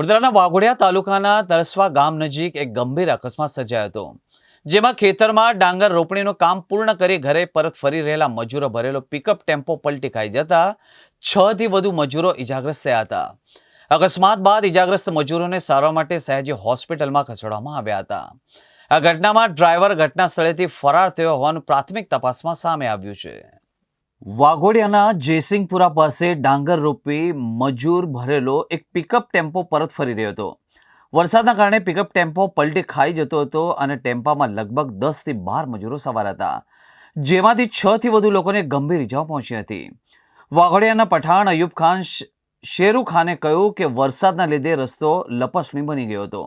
વડોદરાના વાઘોડિયા તાલુકાના તરસવા ગામ નજીક એક ગંભીર અકસ્માત સર્જાયો હતો, જેમાં ખેતરમાં ડાંગર રોપણીનું કામ પૂર્ણ કરી ઘરે પરત ફરી રહેલા મજૂરો ભરેલો પિકઅપ ટેમ્પો પલટી ખાઈ જતા છ થી વધુ મજૂરો ઇજાગ્રસ્ત થયા હતા. અકસ્માત બાદ ઇજાગ્રસ્ત મજૂરોને સારવાર માટે સહેજી હોસ્પિટલમાં ખસેડવામાં આવ્યા હતા. આ ઘટનામાં ડ્રાઈવર ઘટના સ્થળેથી ફરાર થયો હોવાનું પ્રાથમિક તપાસમાં સામે આવ્યું છે. વાઘોડિયાના જયસિંહપુરા પાસે ડાંગર રોપી મજૂર ભરેલો એક પિકઅપ ટેમ્પો પરત ફરી રહ્યો હતો. વરસાદના કારણે પિકઅપ ટેમ્પો પલટી ખાઈ જતો હતો અને ટેમ્પામાં લગભગ દસથી બાર મજૂરો સવાર હતા. જેમાંથી છથી વધુ લોકોને ગંભીર ઇજાઓ પહોંચી હતી. વાઘોડિયાના પઠાણ અયુબ ખાન શેરુ ખાને કહ્યું કે વરસાદના લીધે રસ્તો લપસણી બની ગયો હતો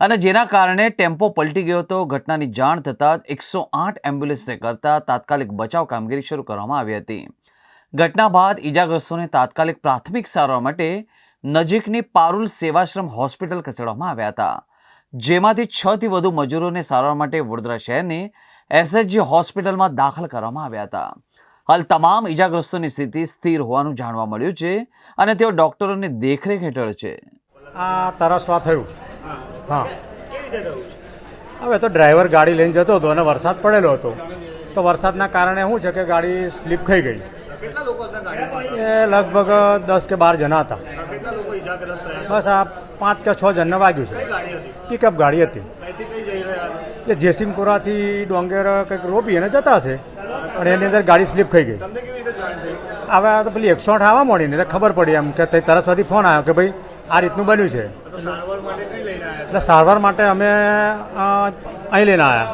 અને જેના કારણે ટેમ્પો પલટી ગયો હતો. ઘટનાની જાણ થતાં એકસો આઠ એમ્બ્યુલન્સને કરતાં તાત્કાલિક બચાવ કામગીરી શરૂ કરવામાં આવી હતી. ઘટના બાદ ઈજાગ્રસ્તોને તાત્કાલિક પ્રાથમિક સારવાર માટે નજીકની પારુલ સેવાશ્રમ હોસ્પિટલ ખસેડવામાં આવ્યા હતા. જેમાંથી છ થી વધુ મજૂરોને સારવાર માટે વડોદરા શહેરની એસએચજી હોસ્પિટલમાં દાખલ કરવામાં આવ્યા હતા. હાલ તમામ ઈજાગ્રસ્તોની સ્થિતિ સ્થિર હોવાનું જાણવા મળ્યું છે અને તેઓ ડોક્ટરોની દેખરેખ હેઠળ છે. આ તરસવા થયું? હા. હવે તો ડ્રાઈવર ગાડી લઈને જતો હતો અને વરસાદ પડેલો હતો. તો વરસાદના કારણે શું છે કે ગાડી સ્લીપ થઈ ગઈ. એ લગભગ દસ કે બાર જણા હતા. બસ આ પાંચ કે છ જણને વાગ્યું છે. પિકઅપ ગાડી હતી. એ જેસિંગપુરાથી ડોંગેર કંઈક રોપી અને જતા હશે. પણ એની અંદર ગાડી સ્લીપ થઈ ગઈ. હવે તો પેલી એકસો આઠ આવવા મળી ને એટલે ખબર પડી એમ કે તે તરસવાથી ફોન આવ્યો કે ભાઈ આ રીતનું બન્યું છે. એટલે સારવાર માટે અમે અહીં લઈને આવ્યા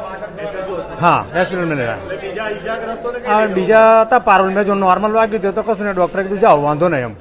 હા હોસ્પિટલમાં લઈને આવ્યા બીજા હતા પારોલ મેં જો નોર્મલ વાગ્યું હતું તો કશું ને ડૉક્ટરે કીધું જાઓ વાંધો નહીં એમ.